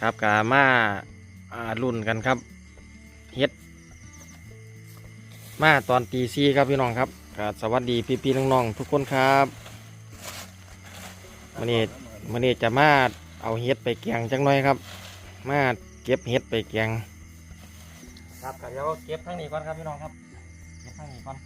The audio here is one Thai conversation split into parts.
ครับกามาารุ่นกันครับเฮ็ด มาตอนตีซีครับพี่น้องครับสวัสดีพี่พี่น้องๆทุกคนครับมันนี้มันนี้จะมาเอาเฮ็ดไปแกงจังหน่อยครับ มาเก็บเฮ็ดไปแกงครับก็เดี๋ยวเก็บทั้งนี้ก่อนครับพี่น้องครับเก็บทั้งนี้ก่อน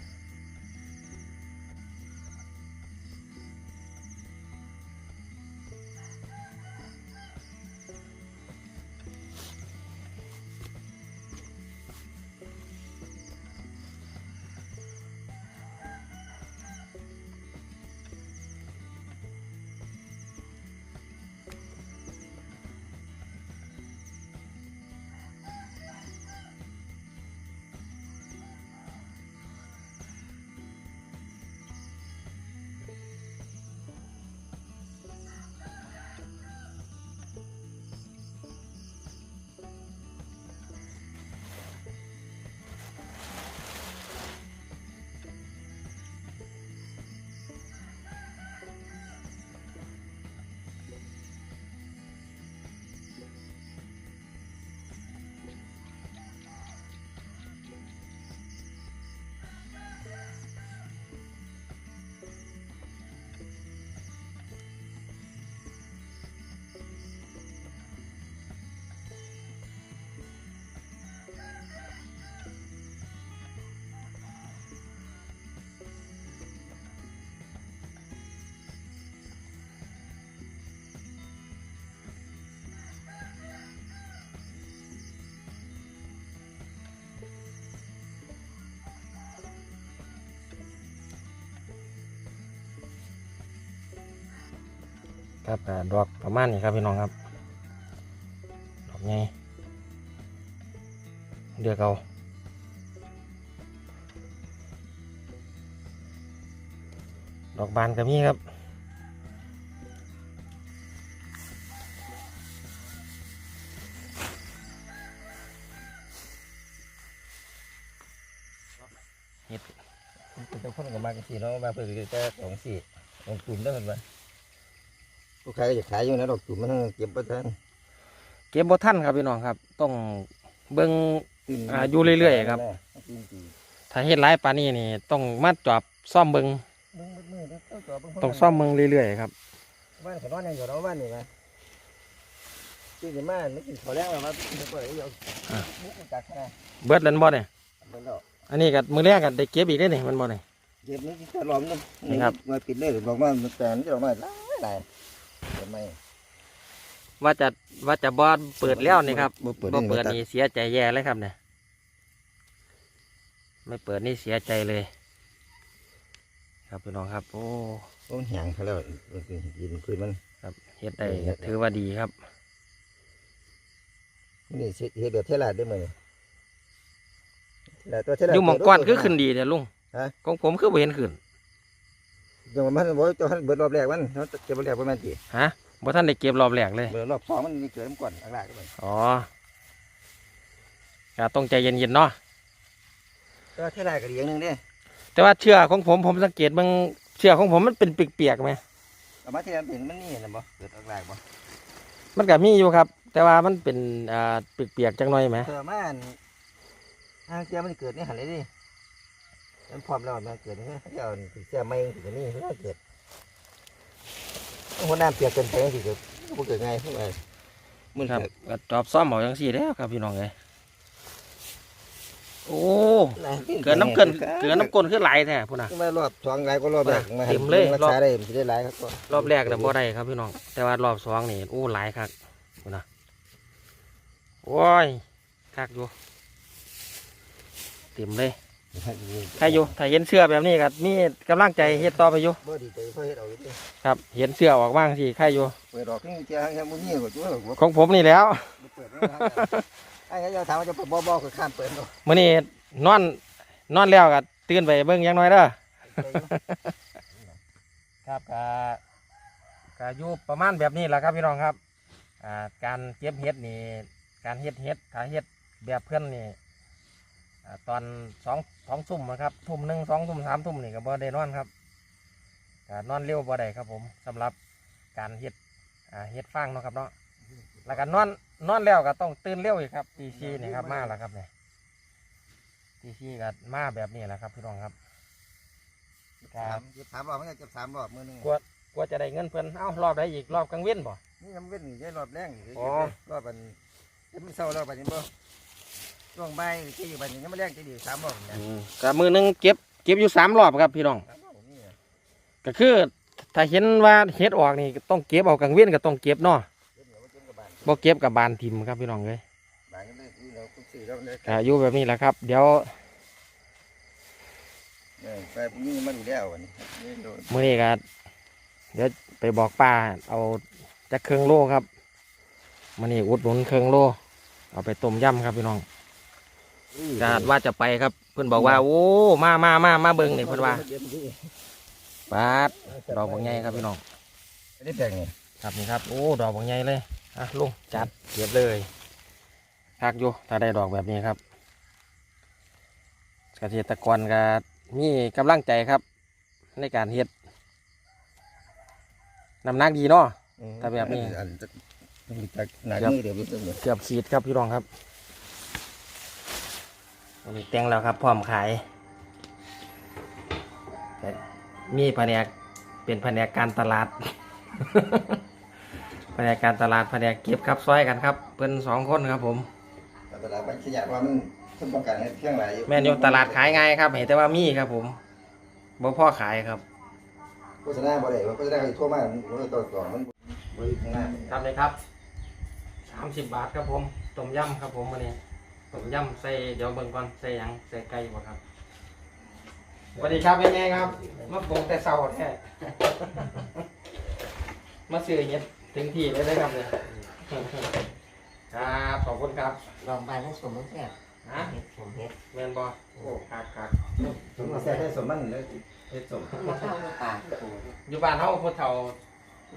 ครับดอกประมาณนี้ครับพี่น้องครับ ดอกไงเดือกเอาดอกบานก็มีครับเป็นคนกับมากสี่เนาะมาเพื่อจะของสี่องตุ่มได้เหมือนกัน ลูกค้าก็จะขายอยู่นะดอกตุ่มมันเก็บไว้ทันเก็บบ่ทันครับพี่น้องครับ ต้องเบิ่งอ่าอยู่เรื่อยๆครับถ้าเฮ็ดหลายปานนี้นี่ต้องมาจอบซ่อมเบิ่งต้องซ่อมเบิ่งเรื่อยๆครับบ้านขนอนยังอยู่เนาะบ้านนี่นะที่จะมาไม่กินข้าวแรงหรอกครับไม่เปิดเอามุกกัดนะเบิดแล้วบ่เนี่ยเบิ่งแล้วอันนี้ก็มือแรกก็ได้เก็บอีกได้อนี่มันบ่เนี่ย เก็บนี่จะล้อมนึงนี่ครับ มาปิดเลยบอกว่ามันแต่นี่ออกมาหลายหลาย ทำไมว่าจะว่าจะบ่เปิดแล้วนี่ครับบ่เปิดบ่เปิดนี่เสียใจแย่เลยครับเนี่ยไม่เปิดนี่เสียใจเลย ครับพี่น้องครับโอ้โอ้แห้งเขาแล้วมันคือกินพื้นมัน ครับเฮ็ดได้เออเฮ็ดได้ ถือว่าดีครับ นี่สิเฮ็ดแบบเทลาดได้ไหมแต่ตัวเทลาด อยู่หมองก้อนคือขึ้นดีเนี่ยลุงฮะ ของผมคือบ่เห็นขึ้น จังหวะมันบอกจะเบิดรอบแรกมันเขาเก็บรอบแรกประมาณกี่ฮะบ่ทันได้เก็บรอบแรกเลย เบิดรอบสองมันมีเกิดมันก่อนอักลากกันไปอ๋อก็ต้องใจเย็นๆเนาะก็เทลาดก็ดีอย่างหนึงเด้แต่ว่าเชือกของผมผมสังเกตเบางเชือกของผมมันเป็นเปียกๆไหมเอามาที่นั่นเป็นมันนี่นะบ่เกิดอักลากบ่มันก็มีอยู่ครับ แต่ว่ามันเป็นอ่าเปียกๆจังหน่อยไหมเธอมาอันทางเสียมันเกิดนี่หันเลยดิ มันพร้อมแล้วมันเกิดนี่เจ้าเสียไม่ถึงนี่มันเกิดหัวน้ำเปียกเกินไปมันสิเกิดมันเกิดไงขึ้นมามันครับเกิดก็จอบซ่อมเอาจังสี่แล้วครับพี่น้องเลยโอ้เกินน้ำเกินเกินน้ำก้นขึ้นไหลายแท้พุ่นน่ะมารอบสองหลายก็รอบแรกมาเต็มเลยรักษาได้มันจะได้หลายครับรอบแรกน่ะบ่ได้ครับพี่น้องแต่ว่ารอบสองนี่โอ้หลายคักพุ่นน่ะโอ้ยคักอยู่เต็มเลย ใครอยู่ถ้าเห็นเสื้อแบบนี้ก็มีกำลังใจเฮ็ดต่อไปอยู่บ่ดีใจเพราะเฮ็ดเอาอยู่ดิครับ เห็นเสื้อออกบ้างสิใครอยู่เปิดดอกนี่เจ้าให้มุนี่ก็จ้วบ่ของผมนี่แหล้วเปิดไม่ได้ไอ้เจ้าถามว่าจะเปิดบ่บ่คือข้ามเปิดเนาะมื้อนี้นอนนอนแล้วก็ตื่นไปเบิ่งอยังน้อยเด้อครับกะกะอยู่ประมาณแบบนี้แหละครับพี่น้องครับอ่าการเก็บเห็ดนี่การเฮ็ดเห็ดถ้าเฮ็ดแบบเพื่อนนี่อ่า ตอนสองสองทุ่มนะครับทุ่มหนึ่งสองทุ่มสามทุ่มนี่ก็บ่ได้นอนครับก็นอนเร็วบ่ได้ครับผมสำหรับการเฮ็ดอ่าเฮ็ดฟางเนาะครับเนาะแล้วก็นอนนอนแล้วก็ต้องตื่นเร็วอีกครับตีซีนี่ครับมาแล้วครับเนี่ยตีซีก็มาแบบนี้แหละครับพี่น้องครับสามเก็บสามรอบมันก็เก็บสามรอบมือหนึงกลัวกลัวจะได้เงินเพิ่นเอ้ารอบได้อีกรอบกลางเว้นบ่นี่น้ำเว้นนี่ได้รอบแรงนี่อ๋อรอบบันเก็บมันเศร้ารอบบันนี้บ่ ช่วงบ่ายที่อยู่บันนี้ยังไม่แรงจะดีสามรอบเนี่ยก็มือหนึงเก็บเก็บอยู่สามรอบครับพี่น้อง สามรอบนี่อะก็คือถ้าเห็นว่าเฮ็ดออกนี่ต้องเก็บเอากลางเว้นก็ต้องเก็บเนาะเก็บเหนียวไว้เก็บกับบานบ่เก็บกับบานทิมครับพี่น้องเลยบานก็เลยนี่เราคุกสี่แล้วเลยก็อยู่แบบนี้แหละครับ เดี๋ยวเออไปพรุ่งนี้มาดูแล้ววันนี้นี่โดนมื้อนี้ก็เดี๋ยวไปบอกป้าเอาจักเครื่องโลครับมื้อนี้อุดหนุนเครื่องโล เอาไปต้มยำครับพี่น้อง ก็ว่าจะไปครับ เพิ่นบอกว่า โอ้มามามามาเบิ่งนี่เพิ่นว่าปาดดอกบางใหญ่ครับพี่น้องอันนี้แต่งนี่ครับนี่ครับโอ้ดอกบางใหญ่เลยอะลุงจัดเก็บเลยคักอยู่ถ้าได้ดอกแบบนี้ครับเกษตรกรก็มีกำลังใจครับ ในการเฮ็ดน้ำหนักดีเนาะถ้าแบบนี้อันจะต้องมีจักหนักมือเดี๋ยวรู้สึกเหมือนเกือบขีดครับพี่รองครับ อันนี้แต่งแล้วครับพร้อมขายแต่มีแผนกเป็นแผนกการตลาดแผนกการตลาดแผนกเก็บครับซอยกันครับเพิ่นสองคนครับผมตลาดบางขยะว่ามันคนต้องการให้เพียงหลายแม่นอยู่ตลาดขายง่ายครับ เห็นแต่ว่ามีครับผมบ่พ่อขายครับโฆษณาบ่ได้ว่าโฆษณาเขาทั่วมากมันบ่ได้ต่อต่อมันบ่ได้ข้างหน้าทำเลยครับสามสิบบาทครับผมต้มยำครับผมวันนี้ ต้มยำใส่เดี๋ยวเบิ่งก่อนใส่หยังใส่ไก่บ่ครับสวัสดีครับเป็นไงครับมาปรุงแต่เช้าแท้มาซื้อเฮ็ดถึงที่เลยได้อครับเนี่ยครับขอบคุณครับลองไปแล้วสมมติเนี่ยฮะเห็ดสมเห็ดแม่นบ่โอ้ครับครับสมแซ่ได้สมมันเลยเฮ็ดสมมาเข้ามาป่าปูอยู่บ้านเฮาผู้เฒ่า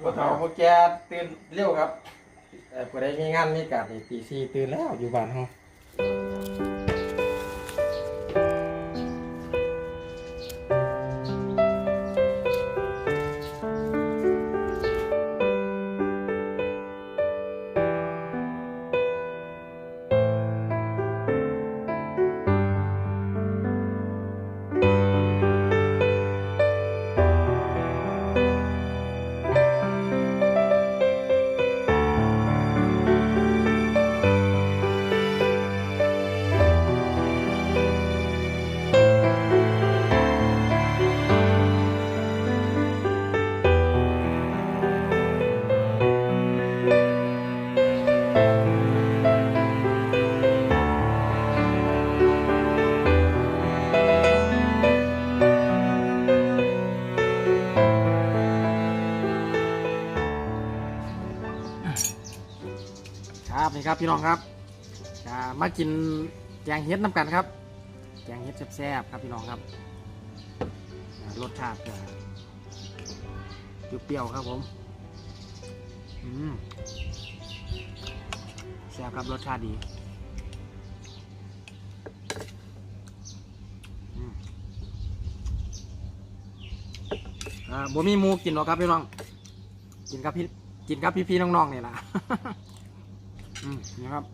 ผู้เฒ่าผู้แก่ตื่นเร็วครับเอ่อผู้ใดมีงานมีการนี่ตีสี่ตื่นแล้วอยู่บ้านเฮา うん。 ครับพี่น้องครับจะมากินแกงเฮ็ดน้ำกันครับแกงเฮ็ดแซ่บๆครับพี่น้องครับรสชาติเปรี้ยวๆครับผมแซ่บครับรสชาติดีอืมอ่าบ่มีมูกินหรอกครับพี่น้อง กินกับพี่กินกับพี่ๆน้องๆนี่แหละ นี่ครับ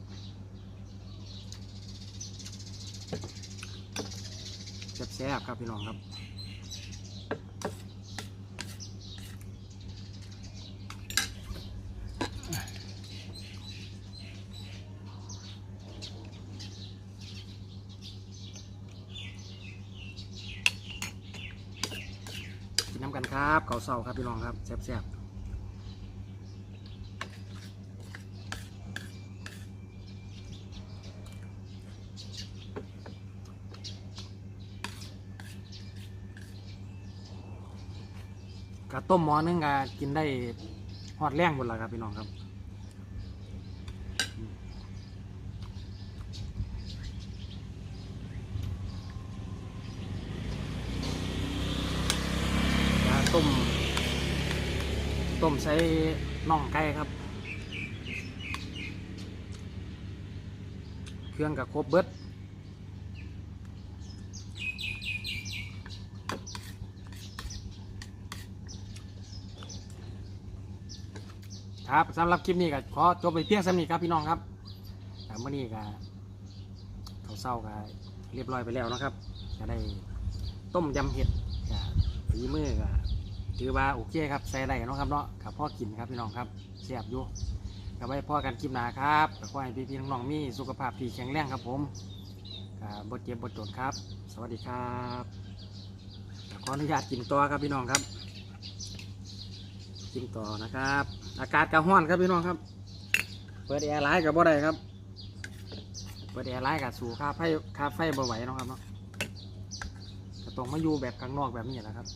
แซ่บๆครับพี่น้องครับน้ำกันครับเกาเศร้าครับพี่น้องครับแซ่บๆ กะต้มหม้อนึงกะกินได้ฮอดแรงหมดแล้วครับพี่น้องครับกะต้มต้มใส่น่องไก่ครับ เครื่องกับครบเบิด ครับสำหรับคลิปนี้ก็ขอจบไปเพียงสำนี้ครับพี่น้องครับเมื่อนี้ก็เขาเศร้าก็เรียบร้อยไปแล้วนะครับก็ได้ต้มยำเห็ดก็ฝีมือก็ถือว่าโอเคครับใส่ได้เนาะครับเนาะกับพ่อกินครับพี่น้องครับเสียบอยู่ก็ไว้พ่อกันคลิปหน้าครับขอให้พี่ๆน้องๆมีสุขภาพที่แข็งแรงครับผมบดเจ็บบดจดครับ สวัสดีครับขออนุญาตกินตัวครับพี่น้องครับกินต่อนะครับ อากาศกระห้อนครับพี่น้องครับ เปิดแอร์ไลน์กับบ่ได้ครับ เปิดแอร์ไลน์กับสู่ค่าไฟค่าไฟบ่ไหวเนาะครับเนาะต้องมาอยู่แบบกลางนอกแบบนี้แหละครับ